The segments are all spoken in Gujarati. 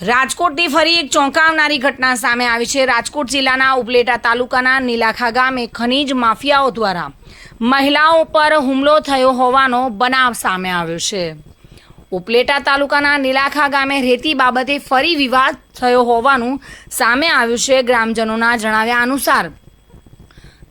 રાજકોટથી ફરી એક ચોંકાવનારી ઘટના સામે આવી છે. રાજકોટ જિલ્લાના ઉપલેટા તાલુકાના નીલાખા ગામે ખનીજ માફિયાઓ દ્વારા મહિલાઓ પર હુમલો થયો હોવાનો બનાવ સામે આવ્યો છે. ઉપલેટા તાલુકાના નીલાખા ગામે રેતી બાબતે ફરી વિવાદ થયો હોવાનું સામે આવ્યું છે. ગ્રામજનોના જણાવ્યા અનુસાર,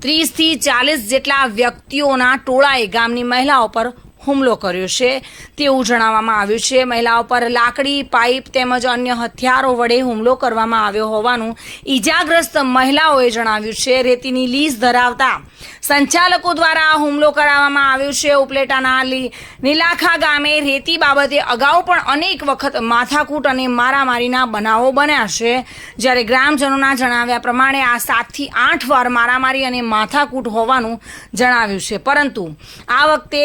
ત્રીસથી ચાલીસ જેટલા વ્યક્તિઓના ટોળાએ ગામની મહિલાઓ પર હુમલો કર્યો છે. તેવું જણાવવામાં આવ્યું છે. મહિલાઓ પર લાકડી, પાઇપ તેમજ અન્ય હથિયારો વડે હુમલો કરવામાં આવ્યો હોવાનું ઈજાગ્રસ્ત મહિલાઓએ જણાવ્યું છે. રેતીની લીઝ ધરાવતા સંચાલકો દ્વારા હુમલો કરાવવામાં આવ્યો છે. ઉપલેટાના નીલાખા ગામે રેતી બાબતે અગાઉ પણ અનેક વખત માથાકૂટ અને મારામારીના બનાવો બન્યા છે. જ્યારે ગ્રામજનોના જણાવ્યા પ્રમાણે આ સાતથી આઠ વાર મારામારી અને માથાકૂટ હોવાનું જણાવ્યું છે. પરંતુ આ વખતે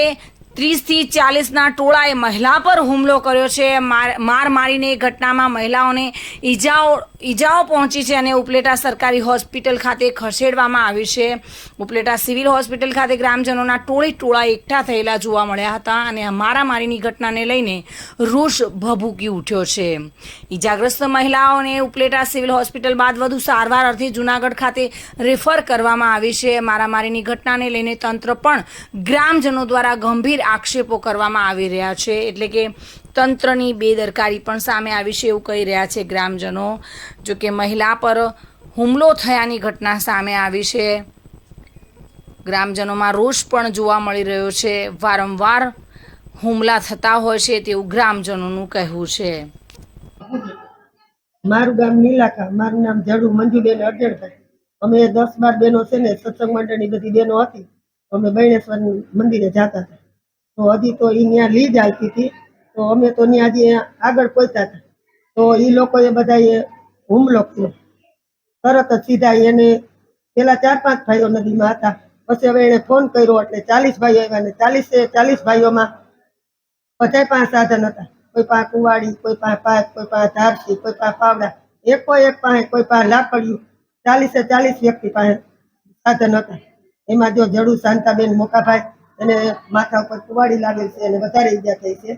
ત્રીસથી ચાલીસના ટોળાએ મહિલા પર હુમલો કર્યો છે. માર માર મારીને ઘટનામાં મહિલાઓને ઈજાઓ ઈજાઓ પહોંચી છે અને ઉપલેટા સરકારી હોસ્પિટલ ખાતે ખસેડવામાં આવી છે. ઉપલેટા સિવિલ હોસ્પિટલ ખાતે ગ્રામજનોના ટોળી ટોળા એકઠા થયેલા જોવા મળ્યા હતા અને મારામારીની ઘટનાને લઈને રોષ ભભૂકી ઉઠ્યો છે. ઈજાગ્રસ્ત મહિલાઓને ઉપલેટા સિવિલ હોસ્પિટલ બાદ વધુ સારવાર અર્થે જુનાગઢ ખાતે રેફર કરવામાં આવી છે. મારામારીની ઘટનાને લઈને તંત્ર પણ ગ્રામજનો દ્વારા ગંભીર આક્ષેપો કરવામાં આવી રહ્યા છે. એટલે કે તંત્રની બેદરકારી પણ સામે આવી છે એવું કહી રહ્યા છે ગ્રામજનો. જો કે મહિલા પર હુમલો થયાની ઘટના સામે આવી છે. ગ્રામજનોમાં રોષ પણ જોવા મળી રહ્યો છે. વારંવાર હુમલા થતા હોય છે તેવું ગ્રામજનોનું કહેવું છે. મારું ગામ નીલાકા, મારું નામ જડુ મંજુબેન અર્જણભાઈ અમે દસ બાર બહેનો છે ને સત્સંગ મંડળની બધી બહેનો હતી. અમે બૈણેશ્વર મંદિરે જતા હતા. તો હજી તો એ ત્યાં લીજ આવતી હતી. તો અમે તો ત્યાં હજી આગળ પહોંચતા હતા. તો એ લોકોએ બધાએ હુમલો કર્યો. તરત જ સીધા એને પેલા ચાર પાંચ ભાઈઓ નદીમાં હતા. પછી હવે એને ફોન કર્યો એટલે ચાલીસ ભાઈઓ આવ્યા ને ચાલીસે ચાલીસ ભાઈઓમાં બધા પાંચ સાધન હતા. કોઈ પાસે કુવાડી, કોઈ પાસે પાક કોઈ પાસે ધારસી કોઈ પા પાવડા એકો એક પાસે કોઈ પાસે લાકડ્યું ચાલીસે ચાલીસ વ્યક્તિ પાસે સાધન હતા. એમાં જો જડુ શાંતાબેન મોકાભાઈ એને માથા ઉપર કુવાડી લાગેલ છે અને વધારે ઈજા થઈ છે.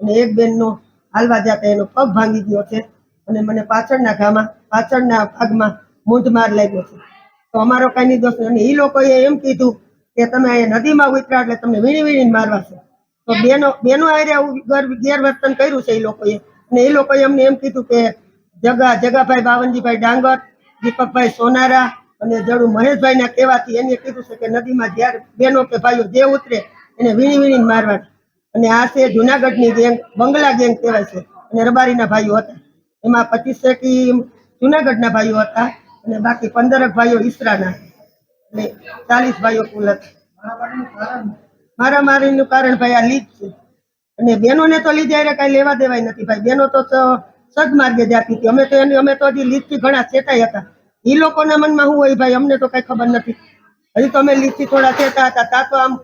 અને એક બેનનો હાલવા જતા એનો પગ ભાંગી ગયો છે અને મને પાછળના ઘામાં, પાછળના ભાગમાં મૂંઢ માર લાગ્યો છે. તો અમારો કઈ દોષ અને એ લોકોએ એમ કીધું કે તમે અહીંયા નદીમાં ઉતરા એટલે તમને વીણી વીણીને મારવા છે. તો બેનો બેનો આરે આવું ગર- ગેરવર્તન કર્યું છે એ લોકોએ. અને એ લોકોએ અમને એમ કીધું કે જગા, જગાભાઈ બાવનજીભાઈ ડાંગર, દીપકભાઈ સોનારા અને જડુ મહેશભાઈ ના કહેવાથી એને કીધું છે કે નદીમાં જ્યારે બેનો કે ભાઈઓ જે ઉતરે એને વીણી વીણી મારવાની અને આ છે જુનાગઢની ગેંગ, બંગલા ગેંગ કહેવાય છે. અને રબારીના ભાઈઓ હતા. એમાં પચીસ જુનાગઢ જુનાગઢના ભાઈઓ હતા અને બાકી પંદરક ભાઈઓ ઈસરાના. એટલે ચાલીસ ભાઈઓ કુલ હતા. નું કારણ ભાઈ આ લીજ છે. અને બેનોને તો લીધે અરે કાંઈ લેવા દેવાય નથી ભાઈ. બેનો તો સદ માર્ગે જાતી હતી અમે તો એની, અમે તો હજી લીજથી ઘણા ચેતાઈ હતા. એ લોકોના મનમાં શું હોય ભાઈ? અમને તો કઈ ખબર નથી. હજી તો અમે લીચી થોડા ચેતા હતા. તા તો આમ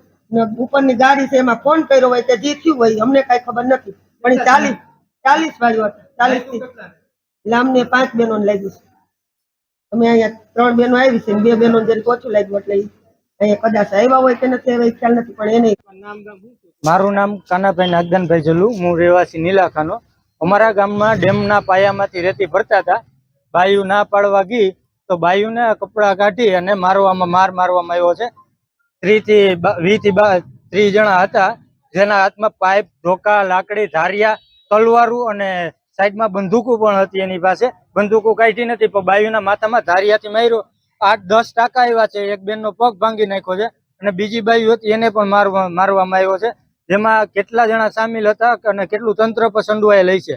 ઉપરની ગાડી છે એમાં ફોન કર્યો હોય કે જે થયું હોય અમને કઈ ખબર નથી. પણ ચાલીસ ચાલીસ ભાઈઓ હતા ચાલીસથી લામને પાંચ બહેનો લાગ્યું છે અમે અહીંયા ત્રણ બહેનો આવી છે બે બહેનો જરીક ઓછું લાગ્યું એટલે અહીંયા કદાચ આવ્યા હોય કે નથી આવ્યા ખ્યાલ નથી પણ એને મારું નામ કાનાભાઈ નાગદાનભાઈ જલુ. હું રહેવાસી નીલાખાનો. અમારા ગામમાં ડેમના પાયામાંથી રેતી ભરતા હતા. બાયુ ના પાડવા ગઈ તો બાયુને કપડા કાઢી અને મારવામાં માર મારવામાં આવ્યો છે. ત્રીથી થી વી થી ત્રીસ જણા હતા, જેના હાથમાં પાઇપ ઢોકા લાકડી, ધારિયા, તલવારું અને સાઈડમાં બંદૂકો પણ હતી એની પાસે. બંદૂકો કાઢી નથી, પણ બાયુના માથામાં ધારિયાથી માર્યો. આઠ, દસ ટાકા એવા છે, એક બેનનો પગ ભાંગી નાખ્યો છે અને બીજી બાયુ હતી, એને પણ મારવા, મારવામાં આવ્યો છે. જેમાં કેટલા જણા સામેલ હતા અને કેટલું તંત્ર પર લઈ છે.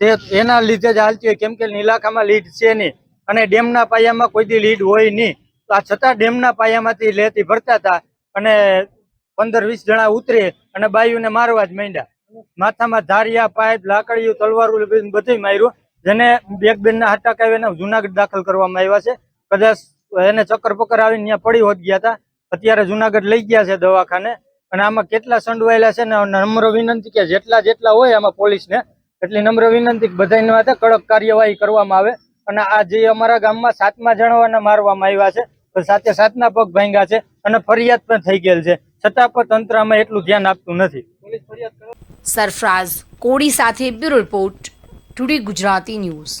તે, એના લીધે જ હાલતી હોય, કેમ કે નીલાખામાં લીડ છે નહીં. અને ડેમના પાયામાં કોઈ દી લીડ હોય નહીં. તો આ છતાં ડેમના પાયામાંથી લેતી ભરતા હતા અને પંદર વીસ જણા ઉતરી અને બાયુને મારવા જ માંડ્યા. માથામાં ધારિયા, પાઇપ, લાકડીયું, તલવારું બધું માર્યું, જેને એક બેનના હાટા કાવીને જુનાગઢ દાખલ કરવામાં આવ્યા છે. કદાચ એને ચક્કર પકર આવીને ત્યાં પડી હોત ગયા હતા. અત્યારે જુનાગઢ લઈ ગયા છે દવાખાને અને આમાં કેટલા સંડવાયેલા છે ને નમ્ર વિનંતી કે જેટલા જેટલા હોય આમાં પોલીસને, એટલી નમ્ર વિનંતી બધાને કડક કાર્યવાહી કરવામાં આવે. અને આ જે અમારા ગામમાં સાતમા જણાવાના મારવામાં આવ્યા છે સાથે સાતના પગ ભાંગ્યા છે અને ફરિયાદ પણ થઈ ગયેલ છે. છતાં પણ તંત્ર અમે એટલું ધ્યાન આપતું નથી. સરફરાઝ કોડી સાથે bureau report, today Gujarati news.